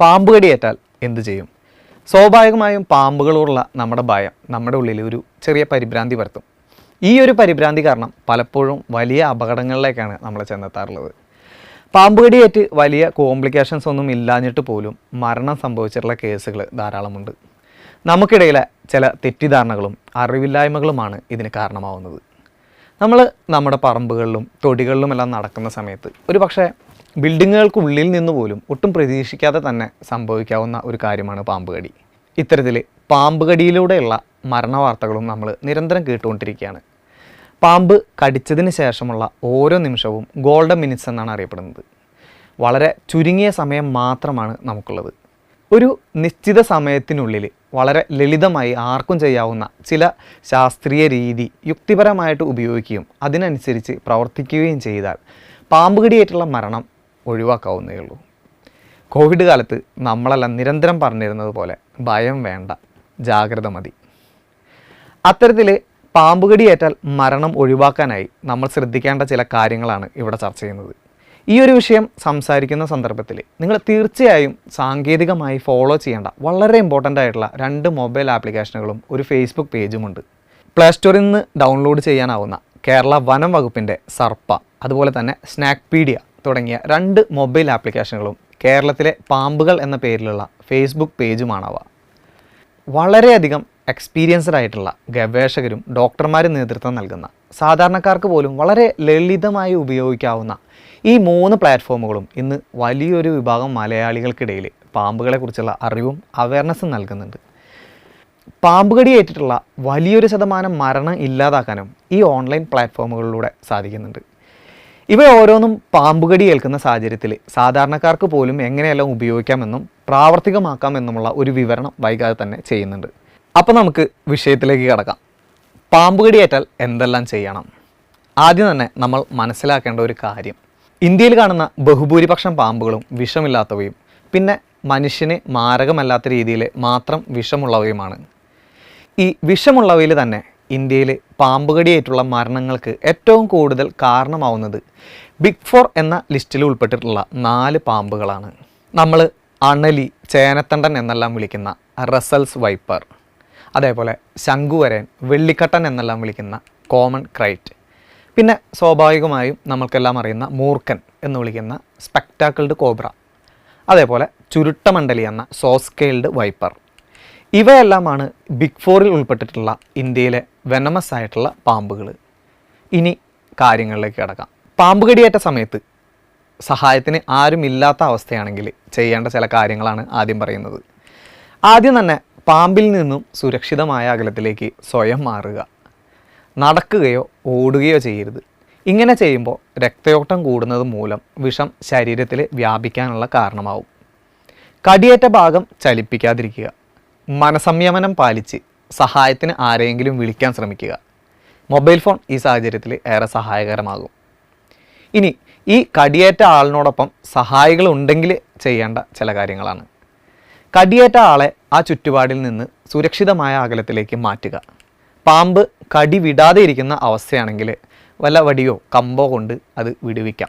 പാമ്പ് കടിയേറ്റാൽ എന്ത് ചെയ്യും? സ്വാഭാവികമായും പാമ്പുകളോടുള്ള നമ്മുടെ ഭയം നമ്മുടെ ഉള്ളിൽ ഒരു ചെറിയ പരിഭ്രാന്തി വരുത്തും ഈ ഒരു പരിഭ്രാന്തി കാരണം പലപ്പോഴും വലിയ അപകടങ്ങളിലേക്കാണ് നമ്മളെ ചെന്നെത്താറുള്ളത്. പാമ്പ് കടിയേറ്റ് വലിയ കോംപ്ലിക്കേഷൻസ് ഒന്നും ഇല്ലാഞ്ഞിട്ട് പോലും മരണം സംഭവിച്ചിട്ടുള്ള കേസുകൾ ധാരാളമുണ്ട്. നമുക്കിടയിലെ ചില തെറ്റിദ്ധാരണകളും അറിവില്ലായ്മകളുമാണ് ഇതിന് കാരണമാവുന്നത്. നമ്മൾ നമ്മുടെ പറമ്പുകളിലും തൊടികളിലുമെല്ലാം നടക്കുന്ന സമയത്ത് ഒരു പക്ഷേ ബിൽഡിങ്ങുകൾക്കുള്ളിൽ നിന്ന് പോലും ഒട്ടും പ്രതീക്ഷിക്കാതെ തന്നെ സംഭവിക്കാവുന്ന ഒരു കാര്യമാണ് പാമ്പ് കടി ഇത്തരത്തിൽ പാമ്പ് കടിയിലൂടെയുള്ള മരണവാർത്തകളും നമ്മൾ നിരന്തരം കേട്ടുകൊണ്ടിരിക്കുകയാണ്. പാമ്പ് കടിച്ചതിന് ശേഷമുള്ള ഓരോ നിമിഷവും ഗോൾഡൻ മിനിറ്റ്സ് എന്നാണ് അറിയപ്പെടുന്നത്. വളരെ ചുരുങ്ങിയ സമയം മാത്രമാണ് നമുക്കുള്ളത്. ഒരു നിശ്ചിത സമയത്തിനുള്ളിൽ വളരെ ലളിതമായി ആർക്കും ചെയ്യാവുന്ന ചില ശാസ്ത്രീയ രീതി യുക്തിപരമായിട്ട് ഉപയോഗിക്കുകയും അതിനനുസരിച്ച് പ്രവർത്തിക്കുകയും ചെയ്താൽ പാമ്പ് കടിയേറ്റുള്ള മരണം ഒഴിവാക്കാവുന്നേ ഉള്ളൂ കോവിഡ് കാലത്ത് നമ്മളെല്ലാം നിരന്തരം പറഞ്ഞിരുന്നത് പോലെ ഭയം വേണ്ട ജാഗ്രത മതി. അത്തരത്തിൽ പാമ്പുകടിയേറ്റാൽ മരണം ഒഴിവാക്കാനായി നമ്മൾ ശ്രദ്ധിക്കേണ്ട ചില കാര്യങ്ങളാണ് ഇവിടെ ചർച്ച ചെയ്യുന്നത്. ഈ ഒരു വിഷയം സംസാരിക്കുന്ന സന്ദർഭത്തിൽ നിങ്ങൾ തീർച്ചയായും സാങ്കേതികമായി ഫോളോ ചെയ്യേണ്ട വളരെ ഇമ്പോർട്ടന്റ് ആയിട്ടുള്ള രണ്ട് മൊബൈൽ ആപ്ലിക്കേഷനുകളും ഒരു ഫേസ്ബുക്ക് പേജുമുണ്ട് പ്ലേ സ്റ്റോറിൽ നിന്ന് ഡൗൺലോഡ് ചെയ്യാനാവുന്ന കേരള വനം വകുപ്പിന്റെ സർപ്പ അതുപോലെ തന്നെ സ്നാക്പീഡിയ തുടങ്ങിയ രണ്ട് മൊബൈൽ ആപ്ലിക്കേഷനുകളും കേരളത്തിലെ പാമ്പുകൾ എന്ന പേരിലുള്ള ഫേസ്ബുക്ക് പേജുമാണവ. വളരെയധികം എക്സ്പീരിയൻസ്ഡ് ആയിട്ടുള്ള ഗവേഷകരും ഡോക്ടർമാരും നേതൃത്വം നൽകുന്ന സാധാരണക്കാർക്ക് പോലും വളരെ ലളിതമായി ഉപയോഗിക്കാവുന്ന ഈ മൂന്ന് പ്ലാറ്റ്ഫോമുകളും ഇന്ന് വലിയൊരു വിഭാഗം മലയാളികൾക്കിടയിൽ പാമ്പുകളെക്കുറിച്ചുള്ള അറിവും അവയർനെസ്സും നൽകുന്നുണ്ട്. പാമ്പുകടി ഏറ്റിട്ടുള്ള വലിയൊരു ശതമാനം മരണം ഇല്ലാതാക്കാനും ഈ ഓൺലൈൻ പ്ലാറ്റ്ഫോമുകളിലൂടെ സാധിക്കുന്നുണ്ട്. ഇവ ഓരോന്നും പാമ്പുകടി ഏൽക്കുന്ന സാഹചര്യത്തിൽ സാധാരണക്കാർക്ക് പോലും എങ്ങനെയെല്ലാം ഉപയോഗിക്കാമെന്നും പ്രാവർത്തികമാക്കാമെന്നുമുള്ള ഒരു വിവരണം വൈകാതെ തന്നെ ചെയ്യുന്നുണ്ട്. അപ്പോൾ നമുക്ക് വിഷയത്തിലേക്ക് കിടക്കാം. പാമ്പുകടിയേറ്റാൽ എന്തെല്ലാം ചെയ്യണം? ആദ്യം തന്നെ നമ്മൾ മനസ്സിലാക്കേണ്ട ഒരു കാര്യം. ഇന്ത്യയിൽ കാണുന്ന ബഹുഭൂരിപക്ഷം പാമ്പുകളും വിഷമില്ലാത്തവയും പിന്നെ മനുഷ്യന് മാരകമല്ലാത്ത രീതിയിൽ മാത്രം വിഷമുള്ളവയുമാണ്. ഈ വിഷമുള്ളവയിൽ തന്നെ ഇന്ത്യയിൽ പാമ്പുകടിയായിട്ടുള്ള മരണങ്ങൾക്ക് ഏറ്റവും കൂടുതൽ കാരണമാവുന്നത് ബിഗ് ഫോർ എന്ന ലിസ്റ്റിൽ ഉൾപ്പെട്ടിട്ടുള്ള നാല് പാമ്പുകളാണ്. നമ്മൾ അണലി ചേനത്തണ്ടൻ എന്നെല്ലാം വിളിക്കുന്ന റസൽസ് വൈപ്പർ അതേപോലെ ശംഖുവരൻ വെള്ളിക്കട്ടൻ എന്നെല്ലാം വിളിക്കുന്ന കോമൺ ക്രൈറ്റ് പിന്നെ സ്വാഭാവികമായും നമ്മൾക്കെല്ലാം അറിയുന്ന മൂർക്കൻ എന്ന് വിളിക്കുന്ന സ്പെക്ടാക്കിൾഡ് കോബ്ര അതേപോലെ ചുരുട്ടമണ്ഡലി എന്ന സോസ്കെയിൽഡ് വൈപ്പർ ഇവയെല്ലാമാണ് ബിഗ് ഫോറിൽ ഉൾപ്പെട്ടിട്ടുള്ള ഇന്ത്യയിലെ വെനമസ് ആയിട്ടുള്ള പാമ്പുകൾ ഇനി കാര്യങ്ങളിലേക്ക് കിടക്കാം. പാമ്പ് കടിയേറ്റ സമയത്ത് സഹായത്തിന് ആരും ഇല്ലാത്ത അവസ്ഥയാണെങ്കിൽ ചെയ്യേണ്ട ചില കാര്യങ്ങളാണ് ആദ്യം പറയുന്നത്. ആദ്യം തന്നെ പാമ്പിൽ നിന്നും സുരക്ഷിതമായ അകലത്തിലേക്ക് സ്വയം മാറുക. നടക്കുകയോ ഓടുകയോ ചെയ്യരുത്. ഇങ്ങനെ ചെയ്യുമ്പോൾ രക്തയോട്ടം കൂടുന്നത് മൂലം വിഷം ശരീരത്തിൽ വ്യാപിക്കാനുള്ള കാരണമാവും. കടിയേറ്റ ഭാഗം ചലിപ്പിക്കാതിരിക്കുക. മനസംയമനം പാലിച്ച് സഹായത്തിന് ആരെയെങ്കിലും വിളിക്കാൻ ശ്രമിക്കുക. മൊബൈൽ ഫോൺ ഈ സാഹചര്യത്തിൽ ഏറെ സഹായകരമാകും. ഇനി ഈ കടിയേറ്റ ആളിനോടൊപ്പം സഹായികൾ ഉണ്ടെങ്കിൽ ചെയ്യേണ്ട ചില കാര്യങ്ങളാണ്. കടിയേറ്റ ആളെ ആ ചുറ്റുപാടിൽ നിന്ന് സുരക്ഷിതമായ അകലത്തിലേക്ക് മാറ്റുക. പാമ്പ് കടി വിടാതെ ഇരിക്കുന്ന അവസ്ഥയാണെങ്കിൽ വല്ല വടിയോ കമ്പോ കൊണ്ട് അത് വിടുവിക്കാം.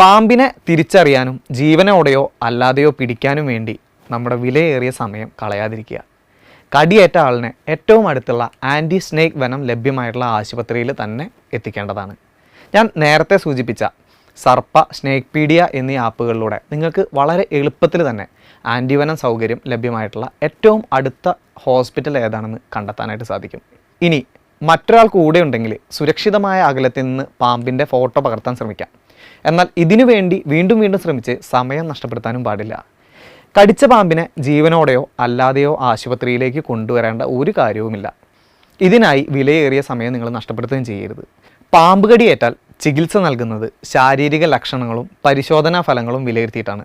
പാമ്പിനെ തിരിച്ചറിയാനും ജീവനോടെയോ അല്ലാതെയോ പിടിക്കാനും വേണ്ടി നമ്മുടെ വിലയേറിയ സമയം കളയാതിരിക്കുക. കടിയേറ്റ ആളിനെ ഏറ്റവും അടുത്തുള്ള ആന്റി സ്നേക്ക് വനം ലഭ്യമായിട്ടുള്ള ആശുപത്രിയിൽ തന്നെ എത്തിക്കേണ്ടതാണ്. ഞാൻ നേരത്തെ സൂചിപ്പിച്ച സർപ്പ സ്നേക്ക് പീഡിയ എന്നീ ആപ്പുകളിലൂടെ നിങ്ങൾക്ക് വളരെ എളുപ്പത്തിൽ തന്നെ ആന്റിവനം സൗകര്യം ലഭ്യമായിട്ടുള്ള ഏറ്റവും അടുത്ത ഹോസ്പിറ്റൽ ഏതാണെന്ന് കണ്ടെത്താനായിട്ട് സാധിക്കും. ഇനി മറ്റൊരാൾ കൂടെ ഉണ്ടെങ്കിൽ സുരക്ഷിതമായ അകലത്തിൽ നിന്ന് പാമ്പിന്റെ ഫോട്ടോ പകർത്താൻ ശ്രമിക്കാം. എന്നാൽ ഇതിനു വേണ്ടി വീണ്ടും വീണ്ടും ശ്രമിച്ച് സമയം നഷ്ടപ്പെടുത്താനും പാടില്ല. കടിച്ച പാമ്പിനെ ജീവനോടെയോ അല്ലാതെയോ ആശുപത്രിയിലേക്ക് കൊണ്ടുവരേണ്ട ഒരു കാര്യവുമില്ല. ഇതിനായി വിലയേറിയ സമയം നിങ്ങൾ നഷ്ടപ്പെടുത്തുകയും ചെയ്യരുത്. പാമ്പ് കടിയേറ്റാൽ ചികിത്സ നൽകുന്നത് ശാരീരിക ലക്ഷണങ്ങളും പരിശോധനാ ഫലങ്ങളും വിലയിരുത്തിയിട്ടാണ്.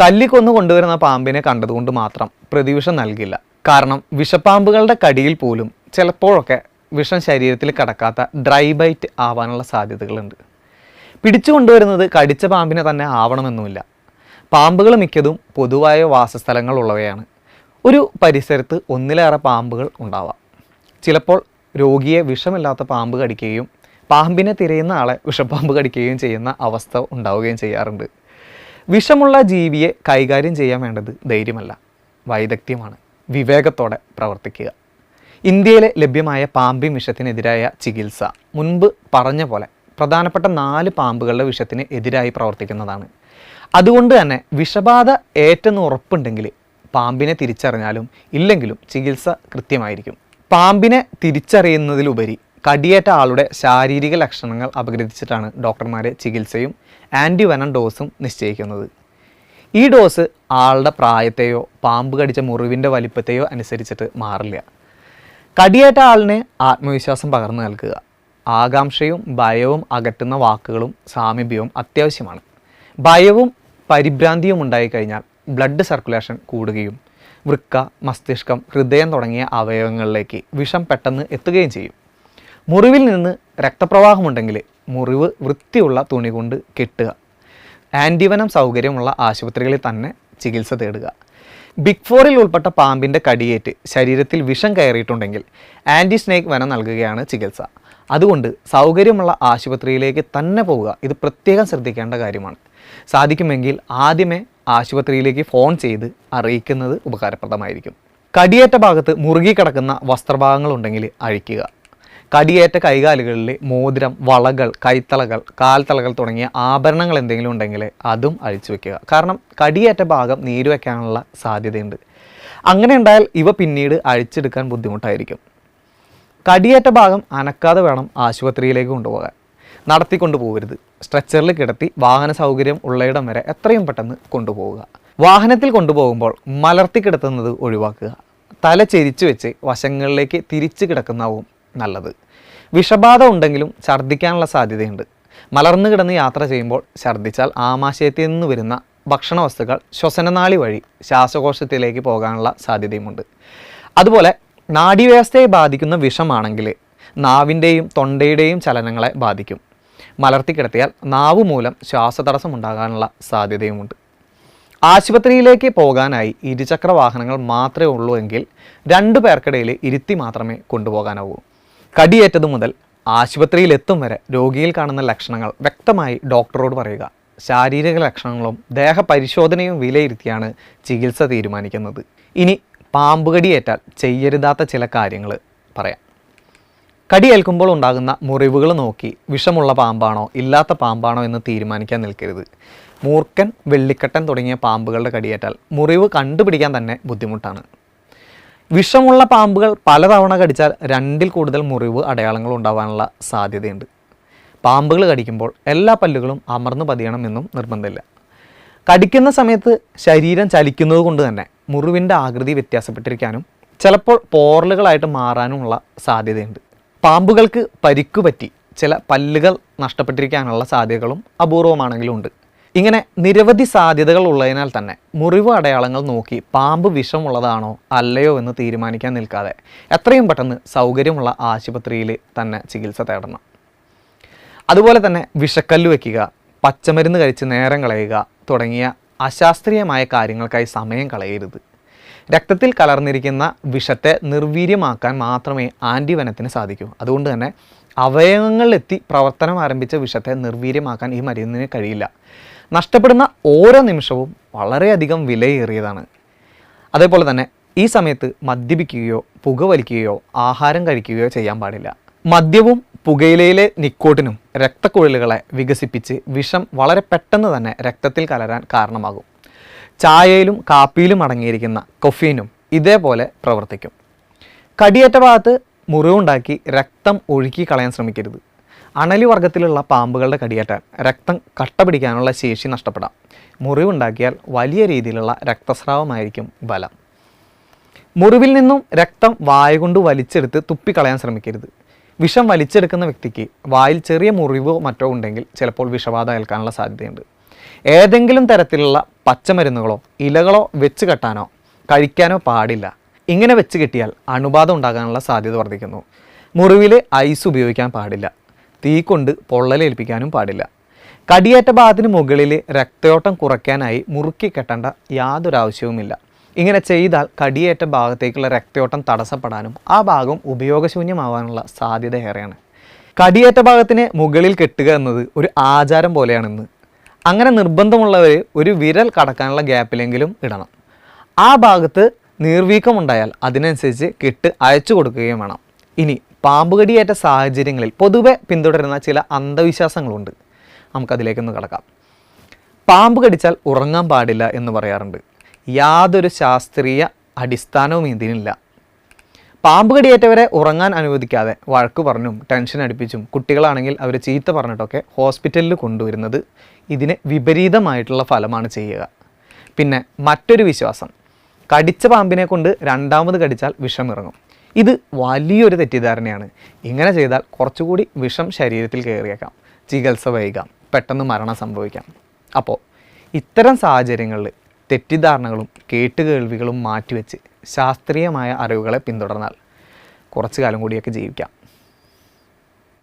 തല്ലിക്കൊന്നു കൊണ്ടുവരുന്ന പാമ്പിനെ കണ്ടതുകൊണ്ട് മാത്രം പ്രതിവിഷം നൽകില്ല. കാരണം വിഷപ്പാമ്പുകളുടെ കടിയിൽ പോലും ചിലപ്പോഴൊക്കെ വിഷം ശരീരത്തിൽ കടക്കാത്ത ഡ്രൈ ബൈറ്റ് ആവാനുള്ള സാധ്യതകളുണ്ട്. പിടിച്ചു കൊണ്ടുവരുന്നത് കടിച്ച പാമ്പിനെ തന്നെ ആവണമെന്നുമില്ല. പാമ്പുകൾ മിക്കതും പൊതുവായ വാസസ്ഥലങ്ങൾ ഉള്ളവയാണ് ഒരു പരിസരത്ത് ഒന്നിലേറെ പാമ്പുകൾ ഉണ്ടാവാം. ചിലപ്പോൾ രോഗിയെ വിഷമില്ലാത്ത പാമ്പ് കടിക്കുകയും പാമ്പിനെ തിരയുന്ന ആളെ വിഷപ്പാമ്പ് കടിക്കുകയും ചെയ്യുന്ന അവസ്ഥ ഉണ്ടാവുകയും ചെയ്യാറുണ്ട്. വിഷമുള്ള ജീവിയെ കൈകാര്യം ചെയ്യാൻ വേണ്ടത് ധൈര്യമല്ല വൈദഗ്ധ്യമാണ് വിവേകത്തോടെ പ്രവർത്തിക്കുക. ഇന്ത്യയിലെ ലഭ്യമായ പാമ്പിൻ വിഷത്തിനെതിരായ ചികിത്സ മുൻപ് പറഞ്ഞ പോലെ പ്രധാനപ്പെട്ട നാല് പാമ്പുകളുടെ വിഷത്തിന് എതിരായി പ്രവർത്തിക്കുന്നതാണ്. അതുകൊണ്ട് തന്നെ വിഷബാധ ഏറ്റെന്ന് ഉറപ്പുണ്ടെങ്കിൽ പാമ്പിനെ തിരിച്ചറിഞ്ഞാലും ഇല്ലെങ്കിലും ചികിത്സ കൃത്യമായിരിക്കും. പാമ്പിനെ തിരിച്ചറിയുന്നതിലുപരി കടിയേറ്റ ആളുടെ ശാരീരിക ലക്ഷണങ്ങൾ അപഗ്രഥിച്ചിട്ടാണ് ഡോക്ടർമാരെ ചികിത്സയും ആന്റിവനം ഡോസും നിശ്ചയിക്കുന്നത്. ഈ ഡോസ് ആളുടെ പ്രായത്തെയോ പാമ്പ് കടിച്ച മുറിവിന്റെ വലിപ്പത്തെയോ അനുസരിച്ചിട്ട് മാറില്ല. കടിയേറ്റ ആളിനെ ആത്മവിശ്വാസം പകർന്നു നൽകുക. ആകാംക്ഷയും ഭയവും അകറ്റുന്ന വാക്കുകളും സാമീപ്യവും അത്യാവശ്യമാണ്. ഭയവും പരിഭ്രാന്തിയും ഉണ്ടായിക്കഴിഞ്ഞാൽ ബ്ലഡ് സർക്കുലേഷൻ കൂടുകയും വൃക്ക മസ്തിഷ്കം ഹൃദയം തുടങ്ങിയ അവയവങ്ങളിലേക്ക് വിഷം പെട്ടെന്ന് എത്തുകയും ചെയ്യും. മുറിവിൽ നിന്ന് രക്തപ്രവാഹമുണ്ടെങ്കിൽ മുറിവ് വൃത്തിയുള്ള തുണി കൊണ്ട് കെട്ടുക. ആന്റിവനം സൗകര്യമുള്ള ആശുപത്രികളിൽ തന്നെ ചികിത്സ തേടുക. ബിഗ് ഫോറിൽ ഉൾപ്പെട്ട പാമ്പിന്റെ കടിയേറ്റ് ശരീരത്തിൽ വിഷം കയറിയിട്ടുണ്ടെങ്കിൽ ആന്റി സ്നേക്ക് വനം നൽകുകയാണ് ചികിത്സ. അതുകൊണ്ട് സൗകര്യമുള്ള ആശുപത്രിയിലേക്ക് തന്നെ പോവുക ഇത് പ്രത്യേകം ശ്രദ്ധിക്കേണ്ട കാര്യമാണ്. സാധിക്കുമെങ്കിൽ ആദ്യമേ ആശുപത്രിയിലേക്ക് ഫോൺ ചെയ്ത് അറിയിക്കുന്നത് ഉപകാരപ്രദമായിരിക്കും. കടിയേറ്റ ഭാഗത്ത് മുറുകി കിടക്കുന്ന വസ്ത്രഭാഗങ്ങളുണ്ടെങ്കിൽ അഴിക്കുക. കടിയേറ്റ കൈകാലുകളിൽ മോതിരം വളകൾ കൈത്തളകൾ കാൽത്തളകൾ തുടങ്ങിയ ആഭരണങ്ങൾ എന്തെങ്കിലും ഉണ്ടെങ്കിൽ അതും അഴിച്ചു വെക്കുക. കാരണം കടിയേറ്റ ഭാഗം നീര് വയ്ക്കാനുള്ള സാധ്യതയുണ്ട്. അങ്ങനെ ഉണ്ടായാൽ ഇവ പിന്നീട് അഴിച്ചെടുക്കാൻ ബുദ്ധിമുട്ടായിരിക്കും. കടിയേറ്റ ഭാഗം അനക്കാതെ വേണം ആശുപത്രിയിലേക്ക് കൊണ്ടുപോകാൻ. നടത്തിക്കൊണ്ടു പോകരുത്. സ്ട്രെച്ചറിൽ കിടത്തി വാഹന സൗകര്യം ഉള്ളയിടം വരെ എത്രയും പെട്ടെന്ന് കൊണ്ടുപോവുക വാഹനത്തിൽ കൊണ്ടുപോകുമ്പോൾ മലർത്തി കിടത്തുന്നത് ഒഴിവാക്കുക. തല ചെരിച്ചു വെച്ച് വശങ്ങളിലേക്ക് തിരിച്ചു കിടക്കുന്നതാവും നല്ലത്. വിഷബാധ ഉണ്ടെങ്കിലും ഛർദ്ദിക്കാനുള്ള സാധ്യതയുണ്ട്. മലർന്നു കിടന്ന് യാത്ര ചെയ്യുമ്പോൾ ഛർദ്ദിച്ചാൽ ആമാശയത്തിൽ നിന്ന് വരുന്ന ഭക്ഷണ വസ്തുക്കൾ ശ്വസനനാളി വഴി ശ്വാസകോശത്തിലേക്ക് പോകാനുള്ള സാധ്യതയുമുണ്ട്. അതുപോലെ നാഡീവ്യവസ്ഥയെ ബാധിക്കുന്ന വിഷമാണെങ്കിൽ നാവിന്റെയും തൊണ്ടയുടെയും ചലനങ്ങളെ ബാധിക്കും. മലർത്തി കിടത്തിയാൽ നാവ് മൂലം ശ്വാസതടസ്സം ഉണ്ടാകാനുള്ള സാധ്യതയുമുണ്ട്. ആശുപത്രിയിലേക്ക് പോകാനായി ഇരുചക്ര വാഹനങ്ങൾ മാത്രമേ ഉള്ളൂ എങ്കിൽ രണ്ടു പേർക്കിടയിൽ ഇരുത്തി മാത്രമേ കൊണ്ടുപോകാനാവൂ. കടിയേറ്റതു മുതൽ ആശുപത്രിയിൽ എത്തും വരെ രോഗിയിൽ കാണുന്ന ലക്ഷണങ്ങൾ വ്യക്തമായി ഡോക്ടറോട് പറയുക. ശാരീരിക ലക്ഷണങ്ങളും ദേഹപരിശോധനയും വിലയിരുത്തിയാണ് ചികിത്സ തീരുമാനിക്കുന്നത്. ഇനി പാമ്പ് കടിയേറ്റാൽ ചെയ്യരുതാത്ത ചില കാര്യങ്ങൾ പറയാം. കടിയേൽക്കുമ്പോൾ ഉണ്ടാകുന്ന മുറിവുകൾ നോക്കി വിഷമുള്ള പാമ്പാണോ ഇല്ലാത്ത പാമ്പാണോ എന്ന് തീരുമാനിക്കാൻ നിൽക്കരുത്. മൂർക്കൻ വെള്ളിക്കട്ടൻ തുടങ്ങിയ പാമ്പുകളുടെ കടിയേറ്റാൽ മുറിവ് കണ്ടുപിടിക്കാൻ തന്നെ ബുദ്ധിമുട്ടാണ്. വിഷമുള്ള പാമ്പുകൾ പലതവണ കടിച്ചാൽ രണ്ടിൽ കൂടുതൽ മുറിവ് അടയാളങ്ങൾ ഉണ്ടാവാനുള്ള സാധ്യതയുണ്ട്. പാമ്പുകൾ കടിക്കുമ്പോൾ എല്ലാ പല്ലുകളും അമർന്നു പതിയണമെന്നും നിർബന്ധമില്ല. കടിക്കുന്ന സമയത്ത് ശരീരം ചലിക്കുന്നത് കൊണ്ട് തന്നെ മുറിവിന്റെ ആകൃതി വ്യത്യാസപ്പെട്ടിരിക്കാനും ചിലപ്പോൾ പോറലുകളായിട്ട് മാറാനുമുള്ള സാധ്യതയുണ്ട്. പാമ്പുകൾക്ക് പരിക്കു പറ്റി ചില പല്ലുകൾ നഷ്ടപ്പെട്ടിരിക്കാനുള്ള സാധ്യതകളും അപൂർവമാണെങ്കിലും ഉണ്ട് ഇങ്ങനെ നിരവധി സാധ്യതകൾ ഉള്ളതിനാൽ തന്നെ മുറിവ് അടയാളങ്ങൾ നോക്കി പാമ്പ് വിഷമുള്ളതാണോ അല്ലയോ എന്ന് തീരുമാനിക്കാൻ നിൽക്കാതെ എത്രയും പെട്ടെന്ന് സൗകര്യമുള്ള ആശുപത്രിയിൽ തന്നെ ചികിത്സ തേടണം. അതുപോലെ തന്നെ വിഷക്കല്ല് വയ്ക്കുക പച്ചമരുന്ന് കഴിച്ച് നേരം കളയുക തുടങ്ങിയ അശാസ്ത്രീയമായ കാര്യങ്ങൾക്കായി സമയം കളയരുത്. രക്തത്തിൽ കലർന്നിരിക്കുന്ന വിഷത്തെ നിർവീര്യമാക്കാൻ മാത്രമേ ആന്റിവനത്തിന് സാധിക്കൂ. അതുകൊണ്ട് തന്നെ അവയവങ്ങളിലെത്തി പ്രവർത്തനം ആരംഭിച്ച വിഷത്തെ നിർവീര്യമാക്കാൻ ഈ മരുന്നിന് കഴിയില്ല. നഷ്ടപ്പെടുന്ന ഓരോ നിമിഷവും വളരെയധികം വിലയേറിയതാണ്. അതേപോലെ തന്നെ ഈ സമയത്ത് മദ്യപിക്കുകയോ പുകവലിക്കുകയോ ആഹാരം കഴിക്കുകയോ ചെയ്യാൻ പാടില്ല. മദ്യവും പുകയിലയിലെ നിക്കോട്ടിനും രക്തക്കുഴലുകളെ വികസിപ്പിച്ച് വിഷം വളരെ പെട്ടെന്ന് തന്നെ രക്തത്തിൽ കലരാൻ കാരണമാകും. ചായയിലും കാപ്പിയിലും അടങ്ങിയിരിക്കുന്ന കൊഫീനും ഇതേപോലെ പ്രവർത്തിക്കും. കടിയേറ്റ ഭാഗത്ത് മുറിവുണ്ടാക്കി രക്തം ഒഴുക്കി കളയാൻ ശ്രമിക്കരുത്. അണലി വർഗത്തിലുള്ള പാമ്പുകളുടെ കടിയേറ്റാൽ രക്തം കട്ട പിടിക്കാനുള്ള ശേഷി നഷ്ടപ്പെടാം. മുറിവുണ്ടാക്കിയാൽ വലിയ രീതിയിലുള്ള രക്തസ്രാവമായിരിക്കും ബലം മുറിവിൽ നിന്നും രക്തം വായ കൊണ്ട് വലിച്ചെടുത്ത് തുപ്പിക്കളയാൻ ശ്രമിക്കരുത്. വിഷം വലിച്ചെടുക്കുന്ന വ്യക്തിക്ക് വായിൽ ചെറിയ മുറിവോ മറ്റോ ഉണ്ടെങ്കിൽ ചിലപ്പോൾ വിഷബാധ ഏൽക്കാനുള്ള സാധ്യതയുണ്ട്. ഏതെങ്കിലും തരത്തിലുള്ള പച്ചമരുന്നുകളോ ഇലകളോ വെച്ച് കെട്ടാനോ കഴിക്കാനോ പാടില്ല. ഇങ്ങനെ വെച്ച് കിട്ടിയാൽ അണുബാധ ഉണ്ടാകാനുള്ള സാധ്യത വർദ്ധിക്കുന്നു. മുറിവിൽ ഐസ് ഉപയോഗിക്കാൻ പാടില്ല. തീ കൊണ്ട് പൊള്ളലേൽപ്പിക്കാനും പാടില്ല. കടിയേറ്റ ഭാഗത്തിന് മുകളിൽ രക്തയോട്ടം കുറയ്ക്കാനായി മുറുക്കി കെട്ടേണ്ട യാതൊരു ആവശ്യവുമില്ല. ഇങ്ങനെ ചെയ്താൽ കടിയേറ്റ ഭാഗത്തേക്കുള്ള രക്തയോട്ടം തടസ്സപ്പെടാനും ആ ഭാഗം ഉപയോഗശൂന്യമാവാനുള്ള സാധ്യത ഏറെയാണ്. കടിയേറ്റ ഭാഗത്തിന് മുകളിൽ കെട്ടുക എന്നത് ഒരു ആചാരം പോലെയാണെന്ന് അങ്ങനെ നിർബന്ധമുള്ളവർ ഒരു വിരൽ കടക്കാനുള്ള ഗ്യാപ്പിലെങ്കിലും ഇടണം. ആ ഭാഗത്ത് നീർവീക്കം ഉണ്ടായാൽ അതിനനുസരിച്ച് കെട്ട് അയച്ചു കൊടുക്കുകയും വേണം. ഇനി പാമ്പുകടിയേറ്റ സാഹചര്യങ്ങളിൽ പൊതുവെ പിന്തുടരുന്ന ചില അന്ധവിശ്വാസങ്ങളുണ്ട്. നമുക്കതിലേക്കൊന്ന് കടക്കാം. പാമ്പ് കടിച്ചാൽ ഉറങ്ങാൻ പാടില്ല എന്ന് പറയാറുണ്ട്. യാതൊരു ശാസ്ത്രീയ അടിസ്ഥാനവും ഇതിനില്ല. പാമ്പ് കടിയേറ്റവരെ ഉറങ്ങാൻ അനുവദിക്കാതെ വഴക്ക് പറഞ്ഞും ടെൻഷൻ അടുപ്പിച്ചും കുട്ടികളാണെങ്കിൽ അവർ ചീത്ത പറഞ്ഞിട്ടൊക്കെ ഹോസ്പിറ്റലിൽ കൊണ്ടുവരുന്നത് ഇതിന് വിപരീതമായിട്ടുള്ള ഫലമാണ് ചെയ്യുക. പിന്നെ മറ്റൊരു വിശ്വാസം. കടിച്ച പാമ്പിനെ കൊണ്ട് രണ്ടാമത് കടിച്ചാൽ വിഷം ഇറങ്ങും ഇത് വലിയൊരു തെറ്റിദ്ധാരണയാണ്. ഇങ്ങനെ ചെയ്താൽ കുറച്ചുകൂടി വിഷം ശരീരത്തിൽ കയറിയേക്കാം. ചികിത്സ വൈകാം. പെട്ടെന്ന് മരണം സംഭവിക്കാം. അപ്പോൾ ഇത്തരം സാഹചര്യങ്ങളിൽ തെറ്റിദ്ധാരണകളും കേട്ടുകേൾവികളും മാറ്റിവെച്ച് ശാസ്ത്രീയമായ അറിവുകളെ പിന്തുടർന്നാൽ കുറച്ചു കാലം കൂടിയൊക്കെ ജീവിക്കാം.